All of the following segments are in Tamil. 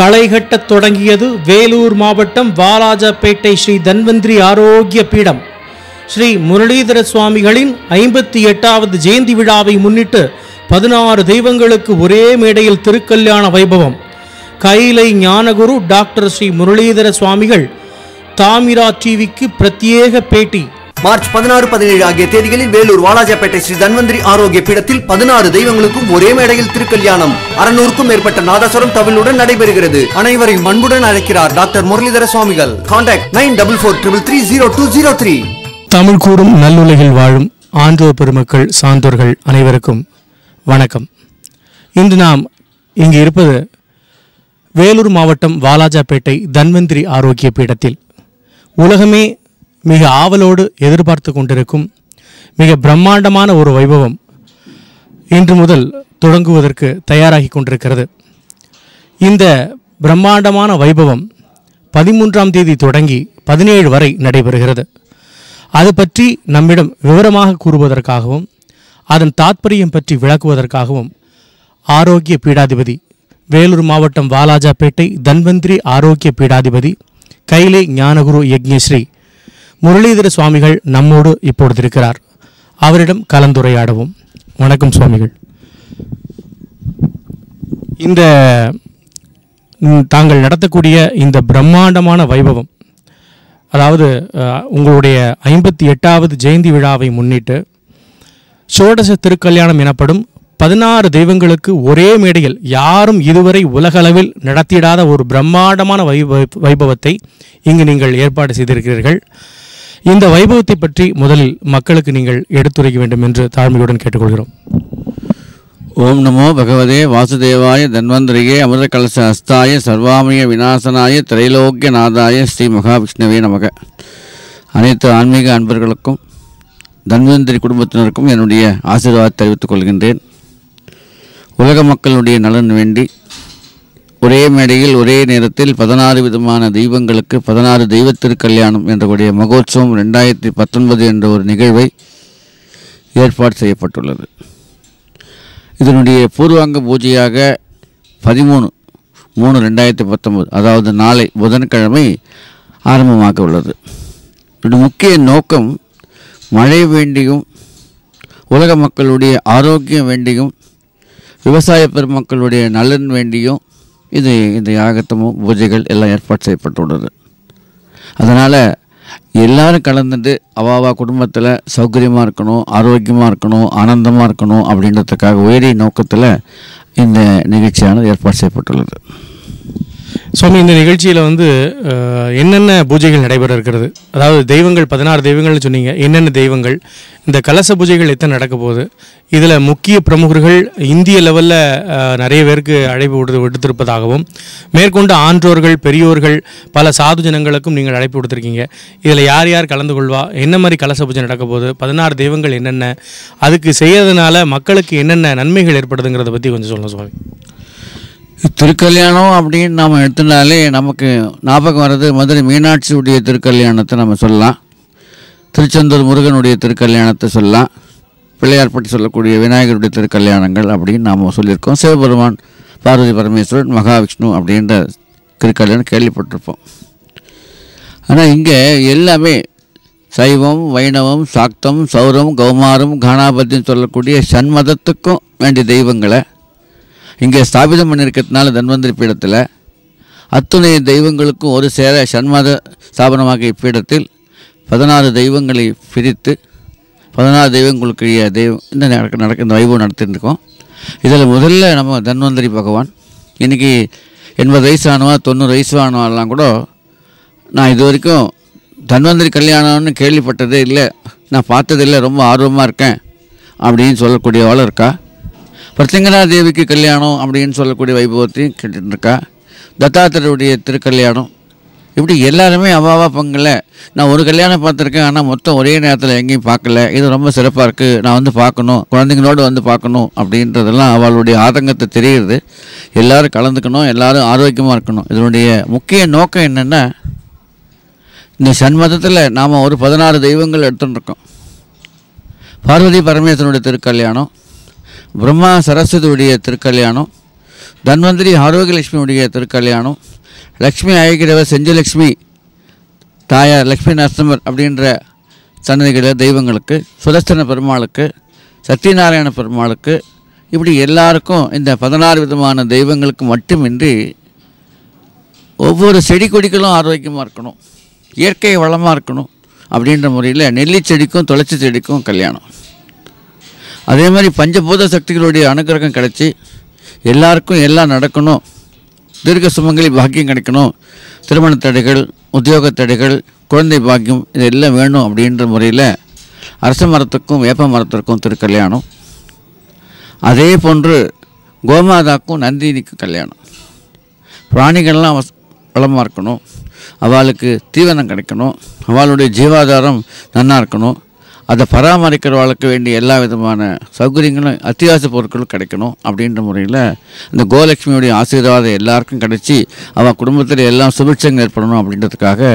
களைகட்டத் தொடங்கியது வேலூர் மாவட்டம் வாலாஜாபேட்டை ஸ்ரீ தன்வந்திரி ஆரோக்கிய பீடம். ஸ்ரீ முரளீதர சுவாமிகளின் ஐம்பத்தி எட்டாவது ஜெயந்தி விழாவை முன்னிட்டு பதினாறு தெய்வங்களுக்கு ஒரே மேடையில் திருக்கல்யாண வைபவம். கைலை ஞானகுரு டாக்டர் ஸ்ரீ முரளீதர சுவாமிகள் தாமிரா டிவிக்கு பிரத்யேக பேட்டி மார்ச் பதினாறு பதினேழு ஆகிய தேதிகளில் வேலூர் வாலாஜாபேட்டை ஸ்ரீ தன்வந்திரி ஆரோக்கிய பீடத்தில் பதினாறு தெய்வங்களுக்கும் ஒரே மேடையில் திருக்கல்யாணம். அறுநூறுக்கும் மேற்பட்ட நாதஸ்வரம் தவிலுடன் நடைபெறுகிறது. அனைவரையும் அன்புடன் அழைக்கிறார் டாக்டர் முரளிதர சுவாமிகள். Contact nine double four triple three zero two zero three. Tamil கூறும் நல்லுலகில் வாழும் ஆன்றோர் பெருமக்கள் சான்றோர்கள் அனைவருக்கும் வணக்கம். இன்று நாம் இங்கு இருப்பது வேலூர் மாவட்டம் வாலாஜாபேட்டை தன்வந்திரி ஆரோக்கிய பீடத்தில். உலகமே மிக ஆவலோடு எதிர்பார்த்து கொண்டிருக்கும் மிக பிரம்மாண்டமான ஒரு வைபவம் இன்று முதல் தொடங்குவதற்கு தயாராகி கொண்டிருக்கிறது. இந்த பிரம்மாண்டமான வைபவம் பதிமூன்றாம் தேதி தொடங்கி பதினேழு வரை நடைபெறுகிறது. அது பற்றி நம்மிடம் விவரமாக கூறுவதற்காகவும் அதன் தாத்பரியம் பற்றி விளக்குவதற்காகவும் ஆரோக்கிய பீடாதிபதி வேலூர் மாவட்டம் வாலாஜாபேட்டை தன்வந்திரி ஆரோக்கிய பீடாதிபதி கைலே ஞானகுரு யக்ஞஸ்ரீ முரளிதர சுவாமிகள் நம்மோடு இப்பொழுது இருக்கிறார் அவரிடம் கலந்துரையாடவும். வணக்கம் சுவாமிகள். இந்த தாங்கள் நடத்தக்கூடிய இந்த பிரம்மாண்டமான வைபவம் அதாவது உங்களுடைய ஐம்பத்தி எட்டாவது ஜெயந்தி விழாவை முன்னிட்டு ஷோடச திருக்கல்யாணம் எனப்படும் பதினாறு தெய்வங்களுக்கு ஒரே மேடையில் யாரும் இதுவரை உலகளவில் நடத்திடாத ஒரு பிரம்மாண்டமான வைபவத்தை இங்கு நீங்கள் ஏற்பாடு செய்திருக்கிறீர்கள். இந்த வைபவத்தை பற்றி முதலில் மக்களுக்கு நீங்கள் எடுத்துரைக்க வேண்டும் என்று தாழ்மையுடன் கேட்டுக்கொள்கிறோம். ஓம் நமோ பகவதே வாசுதேவாய தன்வந்திரியே அமிர்த கலச அஸ்தாய சர்வாமய விநாசனாய திரைலோக்கிய நாதாய ஸ்ரீ மகாவிஷ்ணுவே நமக. அனைத்து ஆன்மீக அன்பர்களுக்கும் தன்வந்திரி குடும்பத்தினருக்கும் என்னுடைய ஆசீர்வாதத்தை தெரிவித்துக் கொள்கின்றேன். உலக மக்களுடைய நலன் வேண்டி ஒரே மேடையில் ஒரே நேரத்தில் பதினாறு விதமான தெய்வங்களுக்கு பதினாறு தெய்வ கல்யாணம் என்றக்கூடிய மகோத்சவம் ரெண்டாயிரத்தி பத்தொன்பது என்ற ஒரு நிகழ்வை ஏற்பாடு செய்யப்பட்டுள்ளது. இதனுடைய பூர்வாங்க பூஜையாக பதிமூணு மூணு ரெண்டாயிரத்தி பத்தொன்பது அதாவது நாளை புதன்கிழமை ஆரம்பமாக உள்ளது இதனுடைய முக்கிய நோக்கம் மழை வேண்டியும் உலக மக்களுடைய ஆரோக்கியம் வேண்டியும் விவசாய பெருமக்களுடைய நலன் வேண்டியும் இது இந்த யாகத்தமும் பூஜைகள் எல்லாம் ஏற்பாடு செய்யப்பட்டுள்ளது. அதனால் எல்லாரும் கலந்துட்டு அவாவா குடும்பத்தில் சௌகரியமாக இருக்கணும் ஆரோக்கியமாக இருக்கணும் ஆனந்தமாக இருக்கணும் அப்படின்றதுக்காக உயரிய நோக்கத்தில் இந்த நிகழ்ச்சியானது ஏற்பாடு செய்யப்பட்டுள்ளது. சுவாமி இந்த நிகழ்ச்சியில் வந்து என்னென்ன பூஜைகள் நடைபெற இருக்கிறது? அதாவது தெய்வங்கள் பதினாறு தெய்வங்கள்னு சொன்னீங்க. என்னென்ன தெய்வங்கள்? இந்த கலச பூஜைகள் எத்தனை நடக்க போகுது? இதில் முக்கிய பிரமுகர்கள் இந்திய லெவலில் நிறைய பேருக்கு அழைப்பு விடுத்து விடுத்திருப்பதாகவும் மேற்கொண்டு ஆன்றோர்கள் பெரியோர்கள் பல சாது ஜனங்களுக்கும் நீங்கள் அழைப்பு கொடுத்துருக்கீங்க இதில் யார் யார் கலந்து கொள்வா? என்ன மாதிரி கலச பூஜை நடக்க போகுது? பதினாறு தெய்வங்கள் என்னென்ன? அதுக்கு செய்யறதுனால மக்களுக்கு என்னென்ன நன்மைகள் ஏற்படுதுங்கிறத பற்றி கொஞ்சம் சொல்லுங்கள் சுவாமி. திருக்கல்யாணம் அப்படின்னு நாம் எடுத்துனாலே நமக்கு ஞாபகம் வர்றது மதுரை மீனாட்சியுடைய திருக்கல்யாணத்தை நம்ம சொல்லலாம். திருச்செந்தூர் முருகனுடைய திருக்கல்யாணத்தை சொல்லலாம். பிள்ளையார் பற்றி சொல்லக்கூடிய விநாயகருடைய திருக்கல்யாணங்கள் அப்படின்னு நாம் சொல்லியிருக்கோம். சிவபெருமான் பார்வதி பரமேஸ்வரன் மகாவிஷ்ணு அப்படின்ற திருக்கல்யாணம் கேள்விப்பட்டிருப்போம். ஆனால் இங்கே எல்லாமே சைவம் வைணவம் சாக்தம் சௌரம் கௌமாரம் கானாபத்தின்னு சொல்லக்கூடிய சண்மதத்துக்கும் வேண்டிய தெய்வங்களை இங்கே ஸ்தாபிதம் பண்ணியிருக்கிறதுனால தன்வந்திரி பீடத்தில் அத்துணை தெய்வங்களுக்கும் ஒரு சேர சண்மத ஸ்தாபனமாக பீடத்தில் பதினாறு தெய்வங்களை பிரித்து பதினாறு தெய்வங்களுக்கு தெய்வம் இந்த நடக்க நடக்க இந்த வைபவம் நடத்திட்டு இதில் முதல்ல நம்ம தன்வந்திரி பகவான் இன்றைக்கி எண்பது வயசு ஆனவா தொண்ணூறு வயசு ஆனவாலாம் கூட நான் இது வரைக்கும் தன்வந்திரி கல்யாணம்னு கேள்விப்பட்டதே இல்லை. நான் பார்த்ததில்லை ரொம்ப ஆர்வமாக இருக்கேன் அப்படின்னு சொல்லக்கூடியவாளும் இருக்கா? பிரத்யங்கரா தேவிக்கு கல்யாணம் அப்படின்னு சொல்லக்கூடிய வைபவத்தையும் கேட்டுட்டு இருக்கா தத்தாத்திரருடைய திருக்கல்யாணம். இப்படி எல்லாருமே அவாவா பங்கில் நான் ஒரு கல்யாணம் பார்த்துருக்கேன் ஆனால் மொத்தம் ஒரே நேரத்தில் எங்கேயும் பார்க்கல. இது ரொம்ப சிறப்பாக இருக்குது நான் வந்து பார்க்கணும் குழந்தைங்களோடு வந்து பார்க்கணும் அப்படின்றதெல்லாம் அவளுடைய ஆதங்கத்தை தெரியுது. எல்லாரும் கலந்துக்கணும் எல்லோரும் ஆரோக்கியமாக இருக்கணும். இதனுடைய முக்கிய நோக்கம் என்னென்னா இந்த சண்மதத்தில் நாம் ஒரு பதினாறு தெய்வங்கள் எடுத்துகிட்டு இருக்கோம் பார்வதி பரமேஸ்வரனுடைய திருக்கல்யாணம். பிரம்மா சரஸ்வதியுடைய திருக்கல்யாணம் தன்வந்திரி ஆரோக்கியலட்சுமியுடைய திருக்கல்யாணம் லக்ஷ்மி அழகிறவர் செஞ்சலக்ஷ்மி தாயார் லக்ஷ்மி நரசிம்மர் அப்படின்ற சன்னதிகளை தெய்வங்களுக்கு சுலஸ்தன பெருமாளுக்கு சத்யநாராயண பெருமாளுக்கு இப்படி எல்லாருக்கும் இந்த பதினாறு விதமான தெய்வங்களுக்கு மட்டுமின்றி ஒவ்வொரு செடி கொடிகளும் ஆரோக்கியமாக இருக்கணும் இயற்கை வளமாக இருக்கணும் அப்படின்ற முறையில் நெல்லி செடிக்கும் துளசி செடிக்கும் கல்யாணம். அதே மாதிரி பஞ்சபூத சக்திகளுடைய அனுகிரகம் கிடைச்சி எல்லாருக்கும் எல்லாம் நடக்கணும். தீர்க்க சுமங்கலி பாக்கியம் கிடைக்கணும். திருமண தடைகள் உத்தியோக தடைகள் குழந்தை பாக்கியம் இதெல்லாம் வேணும் அப்படின்ற முறையில் அரச மரத்துக்கும் வேப்ப மரத்திற்கும் திருக்கல்யாணம். அதே போன்று கோமாதாக்கும் நந்தினிக்கும் கல்யாணம். பிராணிகள்லாம் வளமாக இருக்கணும். அவளுக்கு தீவனம் கிடைக்கணும். அவளுடைய ஜீவாதாரம் நன்னா இருக்கணும். அதை பராமரிக்கிறவளுக்கு வேண்டிய எல்லா விதமான சௌகரியங்களும் அத்தியாவசிய பொருட்களும் கிடைக்கணும் அப்படின்ற முறையில் இந்த கோலட்சுமியுடைய ஆசீர்வாதம் எல்லாருக்கும் கிடைச்சி அவன் குடும்பத்தில் எல்லாம் சுபிட்சங்கள் ஏற்படணும் அப்படின்றதுக்காக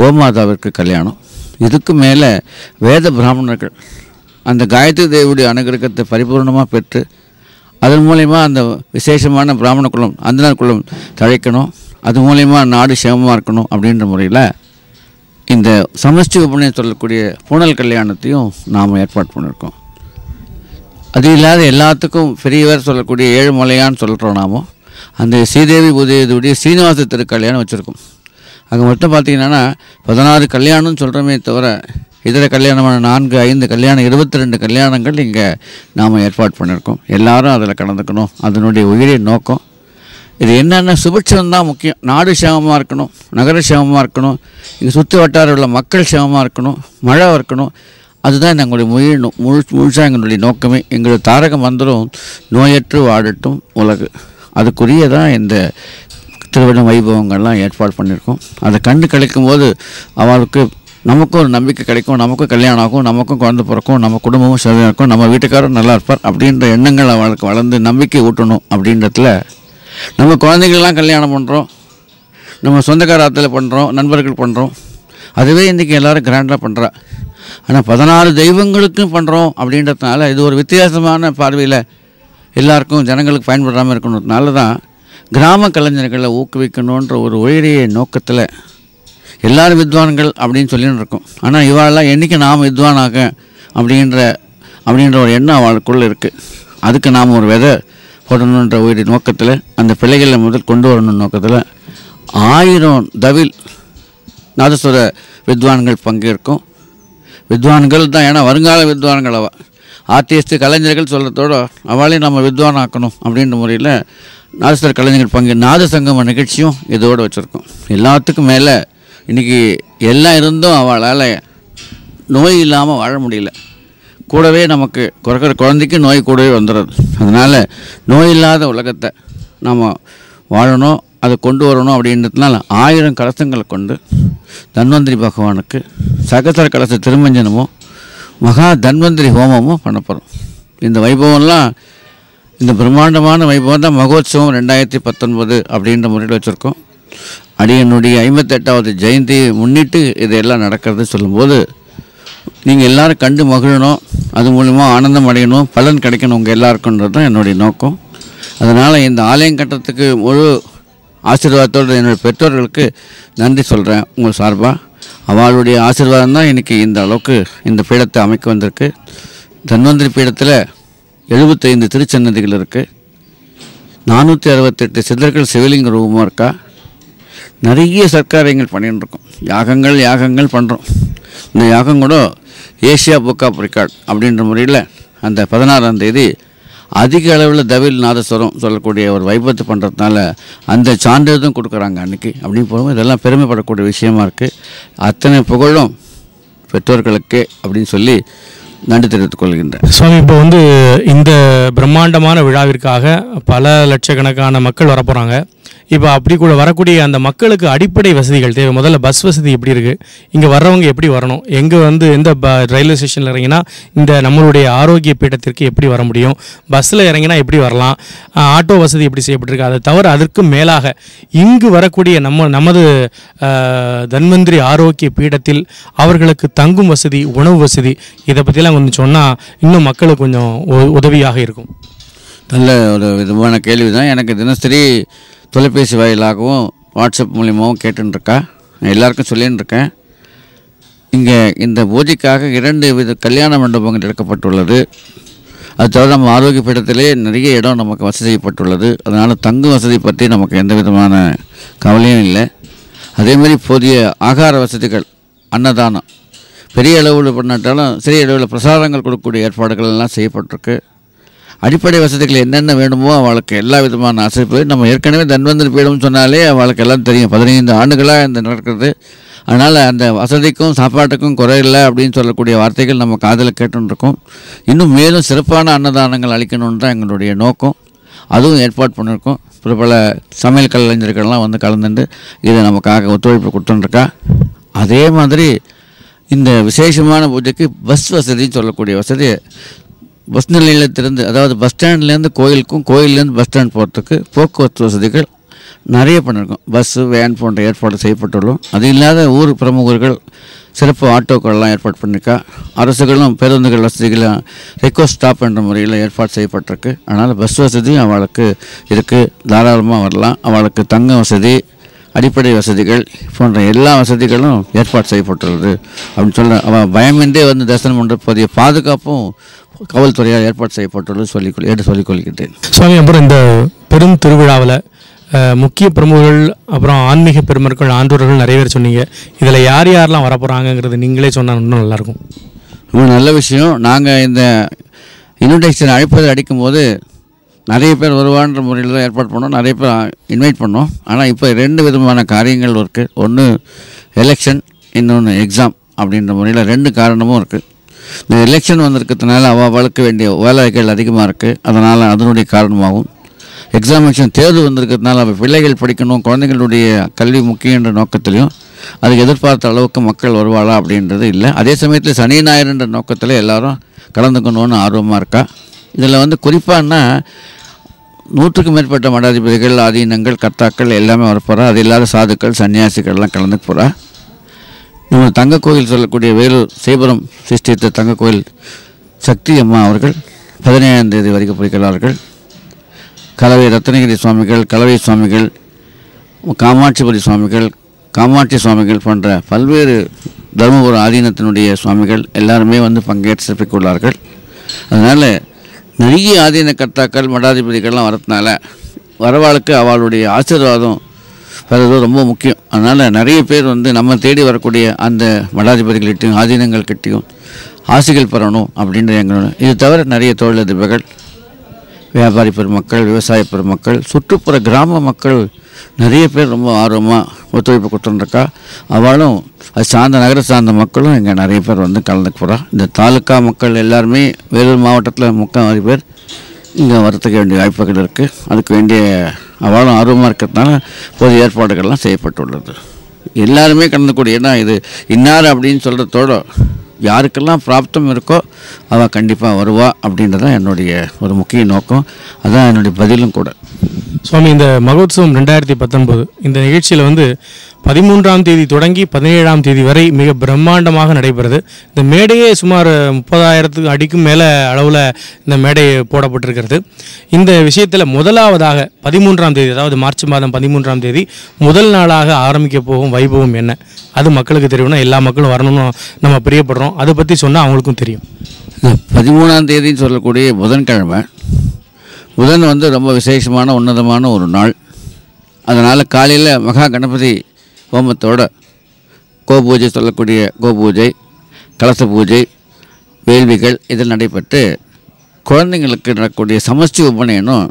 கோமாதாவிற்கு கல்யாணம். இதுக்கு மேலே வேத பிராமணர்கள் அந்த காயத்ரி தேவியுடைய அனுகிரகத்தை பரிபூர்ணமாக பெற்று அதன் மூலயமா அந்த விசேஷமான பிராமண குலம் அந்தனர் குலம் தழைக்கணும். அது மூலயமா நாடு சேமமாக இருக்கணும் அப்படின்ற முறையில் இந்த சமஷ்டி உபநயம் சொல்லக்கூடிய பூனல் கல்யாணத்தையும் நாம் ஏற்பாடு பண்ணியிருக்கோம். அது இல்லாத எல்லாத்துக்கும் பெரியவர் சொல்லக்கூடிய ஏழுமலையான்னு சொல்கிறோம் நாம. அந்த ஸ்ரீதேவி உதயதுடைய சீனிவாச திருக்கல்யாணம் வச்சுருக்கோம். அங்கே மட்டும் பார்த்தீங்கன்னா பதினாறு கல்யாணம்னு சொல்கிறோமே தவிர இதர கல்யாணமான நான்கு ஐந்து கல்யாணம் இருபத்தி ரெண்டு கல்யாணங்கள் இங்கே நாம் ஏற்பாடு பண்ணியிருக்கோம். எல்லாரும் அதில் கலந்துக்கணும். அதனுடைய உயிரின் நோக்கம் இது என்னென்ன சுபிட்சம் தான் முக்கியம். நாடு சேமமாக இருக்கணும் நகர சேமமாக இருக்கணும் இங்கே சுற்று வட்டார உள்ள மக்கள் சேமமாக இருக்கணும் மழை இருக்கணும். அதுதான் எங்களுடைய முழு முழு முழுசாக எங்களுடைய நோக்கமே. எங்களுடைய தாரக மந்திரம் நோயற்று வாழட்டும் உலகு. அதுக்குரியதான் இந்த திருவிழா வைபவங்கள்லாம் ஏற்பாடு பண்ணியிருக்கோம். அதை கண்டு கிடைக்கும் போது அவளுக்கு நமக்கும் ஒரு நம்பிக்கை கிடைக்கும். நமக்கும் கல்யாணம் ஆகும் நமக்கும் குழந்த பிறக்கும் நம்ம குடும்பமும் சரியாக இருக்கும் நம்ம வீட்டுக்காரரும் நல்லா இருப்பார் அப்படின்ற எண்ணங்கள் அவளுக்கு வளர்ந்து நம்பிக்கை ஊட்டணும் அப்படின்றதுல நம்ம குழந்தைகள்லாம் கல்யாணம் பண்ணுறோம் நம்ம சொந்தக்காரத்தில் பண்ணுறோம் நண்பர்கள் பண்ணுறோம் அதுவே இன்றைக்கி எல்லோரும் கிராண்டாக பண்ணுறா ஆனால் பதினாறு தெய்வங்களுக்கும் பண்ணுறோம் அப்படின்றதுனால இது ஒரு வித்தியாசமான பார்வையில் எல்லாருக்கும் ஜனங்களுக்கு பயன்படாமல் இருக்கணுன்றதுனால தான் கிராம கலைஞர்களை ஊக்குவிக்கணுன்ற ஒரு உயரிய நோக்கத்தில் எல்லாரும் வித்வான்கள் அப்படின்னு சொல்லின்னு இருக்கோம். ஆனால் இவாளெல்லாம் என்றைக்கு நாம் வித்வானாக அப்படின்ற அப்படின்ற ஒரு எண்ணம் அவளுக்குள்ளே இருக்குது அதுக்கு நாம் ஒரு விதை போடணுன்ற ஒரு நோக்கத்தில் அந்த பிள்ளைகளை முதல் கொண்டு வரணும் நோக்கத்தில் ஆயிரம் தவில் நாதஸ்வர வித்வான்கள் பங்கேற்கும். வித்வான்கள் தான் ஏன்னா வருங்கால வித்வான்கள் அவள் ஆர்டிஸ்ட் கலைஞர்கள் சொல்கிறதோட அவளையும் நம்ம வித்வான் ஆக்கணும் அப்படின்ற முறையில் நாதஸ்வர கலைஞர்கள் பங்கு நாத சங்கம நிகழ்ச்சியும் இதோடு வச்சுருக்கோம். எல்லாத்துக்கும் மேலே இன்றைக்கி எல்லாம் இருந்தும் அவளால் நோய் இல்லாமல் வாழ முடியல. கூடவே நமக்கு குறைக்கிற குழந்தைக்கு நோய் கூடவே வந்துடுது அதனால் நோய் இல்லாத உலகத்தை நம்ம வாழணும் அதை கொண்டு வரணும் அப்படின்றதுனால ஆயிரம் கலசங்களை கொண்டு தன்வந்திரி பகவானுக்கு சகசர கலச திருமஞ்சனமும் மகா தன்வந்திரி ஹோமமும் பண்ண போகிறோம் இந்த வைபவம்லாம் இந்த பிரம்மாண்டமான வைபவம் தான் மகோத்சவம் ரெண்டாயிரத்தி பத்தொன்பது அப்படின்ற முறையில் வச்சுருக்கோம். அடியனுடைய ஐம்பத்தெட்டாவது ஜெயந்தியை முன்னிட்டு இதெல்லாம் நடக்கிறது சொல்லும்போது நீங்கள் எல்லோரும் கண்டு மகிழணும். அது மூலிமா ஆனந்தம் அடையணும். பலன் கிடைக்கணும் உங்கள் எல்லாருக்குன்றது தான் என்னுடைய நோக்கம். அதனால் இந்த ஆலயம் கட்டுறதுக்கு முழு ஆசீர்வாதத்தோடு என்னுடைய பெற்றோர்களுக்கு நன்றி சொல்கிறேன் உங்கள் சார்பாக அவளுடைய ஆசீர்வாதம் தான் இன்றைக்கி இந்த அளவுக்கு இந்த பீடத்தை அமைக்க வந்திருக்கு. தன்வந்திரி பீடத்தில் எழுபத்தைந்து திருச்சன்னதிகள் இருக்குது நானூற்றி அறுபத்தெட்டு சித்தர்கள் சிவலிங்க ரூபமாக இருக்கா? நிறைய சர்க்காரியங்கள் பண்ணிட்டு இருக்கோம் யாகங்கள் யாகங்கள் பண்ணுறோம் இந்த யாகம் கூட ஏசியா புக் ஆஃப் ரெக்கார்ட் அப்படின்ற முறையில் அந்த பதினாறாம் தேதி அதிக அளவில் தவில் நாதஸ்வரம் சொல்லக்கூடிய ஒரு வைபத்து பண்ணுறதுனால அந்த சான்றிதழும் கொடுக்குறாங்க அன்றைக்கி அப்படின்னு போகும்போது இதெல்லாம் பெருமைப்படக்கூடிய விஷயமா இருக்குது அத்தனை புகழும் பெற்றோர்களுக்கு அப்படின்னு சொல்லி நன்றி தெரிவித்துக் கொள்கின்றேன். சுவாமி இப்போ வந்து இந்த பிரம்மாண்டமான விழாவிற்காக பல லட்சக்கணக்கான மக்கள் வரப்போகிறாங்க இப்போ அப்படி கூட வரக்கூடிய அந்த மக்களுக்கு அடிப்படை வசதிகள் தேவை. முதல்ல பஸ் வசதி எப்படி இருக்குது இங்கே வர்றவங்க எப்படி வரணும்? எங்கே வந்து எந்த ப ரயில்வே ஸ்டேஷனில் இறங்கினா இந்த நம்மளுடைய ஆரோக்கிய பீடத்திற்கு எப்படி வர முடியும்? பஸ்ஸில் இறங்கினா எப்படி வரலாம்? ஆட்டோ வசதி எப்படி செய்யப்பட்டிருக்கு? அதை தவிர அதற்கு மேலாக இங்கு வரக்கூடிய நம்ம நமது தன்வந்திரி ஆரோக்கிய பீடத்தில் அவர்களுக்கு தங்கும் வசதி உணவு வசதி இதை பற்றிலாம் கொஞ்சம் சொன்னால் இன்னும் மக்களுக்கு கொஞ்சம் உ- உதவியாக இருக்கும். நல்ல ஒரு விதமான கேள்வி தான் எனக்கு தினசரி தொலைபேசி வாயிலாகவும் வாட்ஸ்அப் மூலியமாகவும் கேட்டுருக்கா நான் எல்லாருக்கும் சொல்லின்னு இருக்கேன் இங்கே இந்த பூஜைக்காக இரண்டு வித கல்யாண மண்டபங்கள் எடுக்கப்பட்டுள்ளது. அது தவிர நம்ம ஆரோக்கிய பீடத்திலே நிறைய இடம் நமக்கு வசதி செய்யப்பட்டுள்ளது. அதனால் தங்கும் வசதி பற்றி நமக்கு எந்த விதமான கவலையும் இல்லை. அதேமாதிரி போதிய ஆகார வசதிகள் அன்னதானம். பெரிய அளவில் பண்ணாட்டாலும் சிறிய அளவில் பிரசாதங்கள் கொடுக்கக்கூடிய ஏற்பாடுகள் எல்லாம் செய்யப்பட்டிருக்கு. அடிப்படை வசதிகள் என்னென்ன வேணுமோ அவளுக்கு எல்லா விதமான அசைப்பு நம்ம ஏற்கனவே தன்வந்தர் பீடம்னு சொன்னாலே அவளுக்கு எல்லாம் தெரியும். பதினைந்து ஆண்டுகளாக இந்த நடக்கிறது. அதனால் அந்த வசதிக்கும் சாப்பாட்டுக்கும் குறையில்லை அப்படின்னு சொல்லக்கூடிய வார்த்தைகள் நம்ம காதில் கேட்டுருக்கோம் இன்னும் மேலும் சிறப்பான அன்னதானங்கள் அளிக்கணுன்னு தான் எங்களுடைய நோக்கம். அதுவும் ஏற்பாடு பண்ணியிருக்கோம். பிரபல சமையல் கலைஞர்கள்லாம் வந்து கலந்துட்டு இதை நமக்காக ஒத்துழைப்பு கொடுத்துருக்கா அதே மாதிரி இந்த விசேஷமான பூஜைக்கு பஸ் வசதின்னு சொல்லக்கூடிய வசதி பஸ் நிலையத்திலிருந்து அதாவது பஸ் ஸ்டாண்ட்லேருந்து கோயிலுக்கும் கோயிலேருந்து பஸ் ஸ்டாண்ட் போகிறதுக்கு போக்குவரத்து வசதிகள் நிறைய பண்ணியிருக்கோம் பஸ்ஸு வேன் போன்ற ஏற்பாடு செய்யப்பட்டுள்ளோம். அது இல்லாத ஊர் பிரமுகர்கள் சிறப்பு ஆட்டோக்கள்லாம் ஏற்பாடு பண்ணியிருக்கா அரசுகளும் பேருந்துகள் வசதிகளும் ரெக்வஸ்ட் ஸ்டாப் என்ற முறையில் ஏற்பாடு செய்யப்பட்டிருக்கு. அதனால் பஸ் வசதி அவளுக்கு இருக்குது தாராளமாக வரலாம். அவளுக்கு தங்க வசதி அடிப்படை வசதிகள் போன்ற எல்லா வசதிகளும் ஏற்பாடு செய்யப்பட்டுள்ளது. அப்படின்னு சொல்ல அவள் பயமின்றே வந்து தரிசனம் பண்ணுற போதிய பாதுகாப்பும் காவல்துறையால் ஏற்பாடு செய்யப்பட்டுள்ளது சொல்லிக்கொள் ஏற்று சொல்லிக்கொள்கின்றேன் சுவாமி அப்புறம் இந்த பெரும் திருவிழாவில் முக்கிய பிரமுகர்கள் அப்புறம் ஆன்மீக பெருமக்கள் ஆண்டோர்கள் நிறைய பேர் சொன்னீங்க. இதில் யார் யாரெல்லாம் வரப்போகிறாங்கங்கிறது நீங்களே சொன்னால் இன்னும் நல்லாயிருக்கும். ரொம்ப நல்ல விஷயம். நாங்கள் இந்த இன்விடேஷன் அழைப்பதை அடிக்கும்போது நிறைய பேர் வருவான்ற முறையில் தான் ஏற்பாடு பண்ணோம். நிறைய பேர் இன்வைட் பண்ணோம். ஆனால் இப்போ ரெண்டு விதமான காரியங்கள் இருக்குது ஒன்று எலெக்ஷன் இன்னொன்று எக்ஸாம் அப்படின்ற முறையில் ரெண்டு காரணமும் இருக்குது இந்த எலெக்ஷன் வந்திருக்கிறதுனால அவள் அவளுக்கு வேண்டிய வேலைகள் அதிகமாக இருக்குது அதனால் அதனுடைய காரணமாகவும் எக்ஸாமினேஷன் தேர்வு வந்திருக்கிறதுனால அவள் பிள்ளைகள் படிக்கணும் குழந்தைகளுடைய கல்வி முக்கியம் என்ற நோக்கத்திலையும் அதுக்கு எதிர்பார்த்த அளவுக்கு மக்கள் வருவாளா அப்படின்றது இல்லை. அதே சமயத்தில் சனி ஞாயிறுன்ற நோக்கத்தில் எல்லோரும் கலந்துக்கணும்னு ஆர்வமாக இருக்கா. இதில் வந்து குறிப்பான்னா நூற்றுக்கும் மேற்பட்ட மடாதிபதிகள் ஆதீனங்கள் கர்த்தாக்கள் எல்லாமே வரப்போகிறா அது இல்லாத சாதுக்கள் சன்னியாசிகள்லாம் கலந்து போகிறா இவங்க தங்க கோயில் சொல்லக்கூடிய வேலூர் சைபுரம் சிருஷ்டித்த தங்க கோயில் சக்தி அம்மா அவர்கள் பதினேழாம் தேதி வரைக்கும் பிடிக்கிறார்கள் கலவை ரத்னகிரி சுவாமிகள் கலவை சுவாமிகள் காமாட்சிபுரி சுவாமிகள் காமாட்சி சுவாமிகள் போன்ற பல்வேறு தருமபுரம் ஆதீனத்தினுடைய சுவாமிகள் எல்லாருமே வந்து பங்கேற்று சிறப்பிக்கொள்ளார்கள் அதனால் நிறைய ஆதீன கர்த்தாக்கள் மடாதிபதிகள்லாம் வரதுனால வரவாளுக்கு அவளுடைய ஆசீர்வாதம் பெறது ரொம்ப முக்கியம். அதனால் நிறைய பேர் வந்து நம்ம தேடி வரக்கூடிய அந்த மடாதிபதிகள்கிட்டையும் ஆதீனங்கள்கிட்டையும் ஆசைகள் பெறணும் அப்படின்ற எங்களோட இது தவிர நிறைய தொழிலதிபர்கள் வியாபாரி பெருமக்கள் விவசாய பெருமக்கள் சுற்றுப்புற கிராம மக்கள் நிறைய பேர் ரொம்ப ஆர்வமாக ஒத்துழைப்பு கொடுத்துருக்கா. அவளும் அது சார்ந்த நகர சார்ந்த மக்களும் இங்கே நிறைய பேர் வந்து கலந்துக்க போகிறா இந்த தாலுக்கா மக்கள் எல்லாருமே வேலூர் மாவட்டத்தில் முக்கால்வாசி பேர். இங்கே வரத்துக்கு வேண்டிய வாய்ப்புகள் இருக்குது அதுக்கு வேண்டிய அவளும் ஆர்வமாக இருக்கிறதுனால பொது ஏற்பாடுகள்லாம் செய்யப்பட்டுள்ளது. எல்லாருமே கலந்துக்கூடிய ஏன்னா இது. இன்னார் அப்படின்னு சொல்கிறதோட யாருக்கெல்லாம் பிராப்தம் இருக்கோ அவள் கண்டிப்பாக வருவா அப்படின்றதான் என்னுடைய ஒரு முக்கிய நோக்கம். அதான் என்னுடைய பதிலும் கூட. சுவாமி இந்த மகோத்சவம் ரெண்டாயிரத்தி பத்தொன்பது இந்த நிகழ்ச்சியில் வந்து பதிமூன்றாம் தேதி தொடங்கி பதினேழாம் தேதி வரை மிக பிரம்மாண்டமாக நடைபெறுது. இந்த மேடையே சுமார் முப்பதாயிரத்துக்கு அடிக்கும் மேலே அளவில் இந்த மேடை போடப்பட்டிருக்கிறது. இந்த விஷயத்தில் முதலாவதாக பதிமூன்றாம் தேதி அதாவது மார்ச் மாதம் பதிமூன்றாம் தேதி முதல் நாளாக ஆரம்பிக்க போகும் வைபவம் என்ன? அது மக்களுக்கு தெரியும்னா எல்லா மக்களும் வரணும்னு நம்ம பிரியப்படுறோம். அதை பற்றி சொன்னால் அவங்களுக்கும் தெரியும். பதிமூணாம் தேதின்னு சொல்லக்கூடிய புதன்கிழமை புதன் வந்து ரொம்ப விசேஷமான உன்னதமான ஒரு நாள். அதனால் காலையில் மகா கணபதி ஹோமத்தோட கோபூஜை சொல்லக்கூடிய கோபூஜை கலச பூஜை வேள்விகள் இதில் நடைபெற்று குழந்தைங்களுக்கு நடக்கக்கூடிய சமஷ்டி உபநயனம்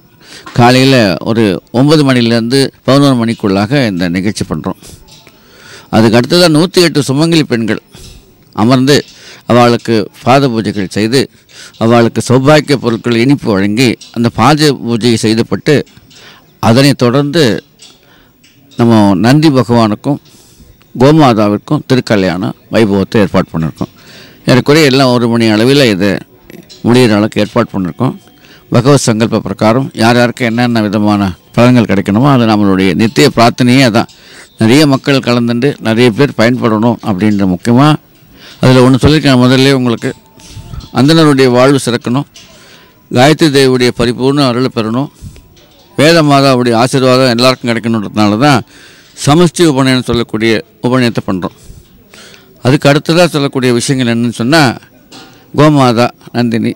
காலையில் ஒரு ஒன்பது மணிலேருந்து பதினோரு மணிக்குள்ளாக இந்த நிகழ்ச்சி பண்ணுறோம் அதுக்கு அடுத்ததாக நூற்றி எட்டு சுமங்கலி பெண்கள் அமர்ந்து அவளுக்கு பாத பூஜைகள் செய்து அவளுக்கு சௌபாக்கிய பொருட்கள் இனிப்பு வழங்கி அந்த பாத பூஜையை செய்துப்பட்டு அதனைத் தொடர்ந்து நம்ம நந்தி பகவானுக்கும் கோமாதாவிற்கும் திருக்கல்யாண வைபவத்தை ஏற்பாடு பண்ணியிருக்கோம் ஏறக்குறைய எல்லாம் ஒரு மணி அளவில் இதை முடிகிற அளவுக்கு ஏற்பாடு பண்ணியிருக்கோம் பகவத் சங்கல்ப பிரகாரம் யார் யாருக்கு என்னென்ன விதமான பலன்கள் கிடைக்கணுமோ அது நம்மளுடைய நித்திய பிரார்த்தனையே அதான். நிறைய மக்கள் கலந்துட்டு நிறைய பேர் பயன்படணும் அப்படின்ற முக்கியமாக அதில் ஒன்று சொல்லியிருக்கேன் முதல்ல உங்களுக்கு. அந்தனருடைய வாழ்வு சிறக்கணும். காயத்ரி தேவியுடைய பரிபூர்ண அருள் பெறணும். வேத மாதாவுடைய ஆசீர்வாதம் எல்லாருக்கும் கிடைக்கணுன்றதுனால தான் சமஷ்டி உபநயனம் சொல்லக்கூடிய உபநயத்தை பண்ணுறோம் அதுக்கு அடுத்ததாக சொல்லக்கூடிய விஷயங்கள் என்னன்னு சொன்னால் கோமாதா நந்தினி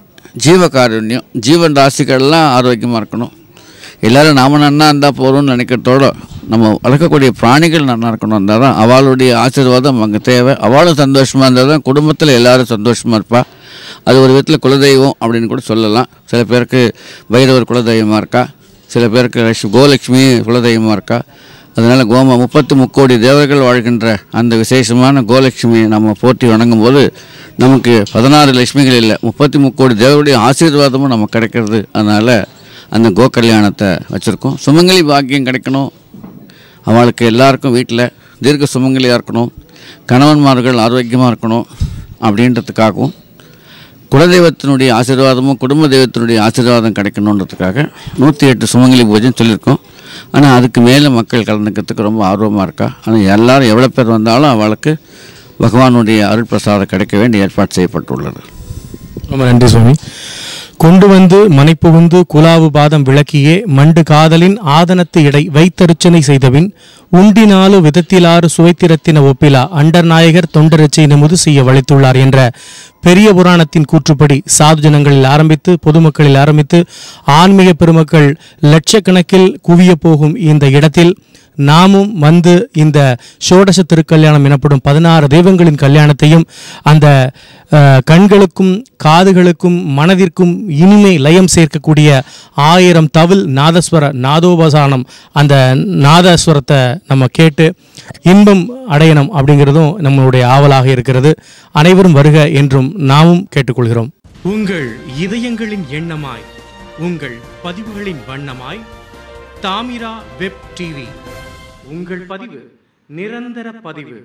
ஜீவகாருண்யம் ஜீவன் ராசிகள்லாம் ஆரோக்கியமாக இருக்கணும். எல்லோரும் நாம நன்னா இருந்தால் போகிறோம்னு நினைக்கிறதோட நம்ம வளர்க்கக்கூடிய பிராணிகள் நல்லா இருக்கணும். இருந்தால் தான் அவளுடைய ஆசீர்வாதம் அங்கே தேவை. அவளும் சந்தோஷமாக இருந்தால் தான் குடும்பத்தில் எல்லோரும் சந்தோஷமாக இருப்பாள் அது ஒரு விதத்தில் குலதெய்வம் அப்படின்னு கூட சொல்லலாம். சில பேருக்கு வைரவர் குலதெய்வமாக இருக்கா? சில பேருக்கு லட்சுமி கோலட்சுமி குலதெய்வமாக இருக்கா? அதனால் கோமா முப்பத்து முக்கோடி தேவர்கள் வாழ்கின்ற அந்த விசேஷமான கோலட்சுமியை நம்ம போற்றி வணங்கும் போது நமக்கு பதினாறு லட்சுமிகள் இல்லை முப்பத்தி முக்கோடி தேவருடைய ஆசீர்வாதமும் நம்ம கிடைக்கிறது. அதனால் அந்த கோ கல்யாணத்தை வச்சுருக்கோம். சுமங்கலி பாக்கியம் கிடைக்கணும். அவளுக்கு எல்லாருக்கும் வீட்டில் தீர்க்க சுமங்கலியாக இருக்கணும். கணவன்மார்கள் ஆரோக்கியமாக இருக்கணும். அப்படின்றதுக்காகவும் குலதெய்வத்தினுடைய ஆசீர்வாதமும் குடும்ப தெய்வத்தினுடைய ஆசீர்வாதம் கிடைக்கணுன்றதுக்காக நூற்றி எட்டு சுமங்கலி பூஜைன்னு சொல்லியிருக்கோம். ஆனால் அதுக்கு மேலே மக்கள் கலந்துக்கிறதுக்கு ரொம்ப ஆர்வமாக இருக்கா? ஆனால் எல்லாரும் எவ்வளோ பேர் வந்தாலும் அவளுக்கு பகவானுடைய அருள் பிரசாதம் கிடைக்க வேண்டிய ஏற்பாடு செய்யப்பட்டுள்ளது. ரொம்ப நன்றி சுவாமி. கொண்டு வந்து மனைப்புகுந்து குலாவு பாதம் விளக்கியே மண்டு காதலின் ஆதனத்து இடை வைத்தருச்சனை செய்தபின் உண்டினாலு விதத்திலாறு சுவைத்திரத்தின ஒப்பிலா அண்டர் நாயகர் தொண்டரச்சை நமுது செய்ய வளைத்துள்ளார் என்ற பெரிய புராணத்தின் கூற்றுப்படி சாது ஜனங்களில் ஆரம்பித்து பொதுமக்களில் ஆரம்பித்து ஆன்மீக பெருமக்கள் லட்சக்கணக்கில் குவிய போகும் இந்த இடத்தில் நாமும் வந்து இந்த ஷோடச திருக்கல்யாணம் எனப்படும் பதினாறு தெய்வங்களின் கல்யாணத்தையும் அந்த கண்களுக்கும் காதுகளுக்கும் மனதிற்கும் இனிமை லயம் சேர்க்கக்கூடிய ஆயிரம் தவில் நாதஸ்வர நாதோபசானம் அந்த நாதஸ்வரத்தை நம்ம கேட்டு இன்பம் அடையணும் அப்படிங்கிறதும் நம்மளுடைய ஆவலாக இருக்கிறது. அனைவரும் வருக என்றும் நாமும் கேட்டுக்கொள்கிறோம். உங்கள் இதயங்களின் எண்ணமாய் உங்கள் பதிவுகளின் வண்ணமாய் தாமிரா வெப் டிவி. உங்கள் பதிவு நிரந்தர பதிவு.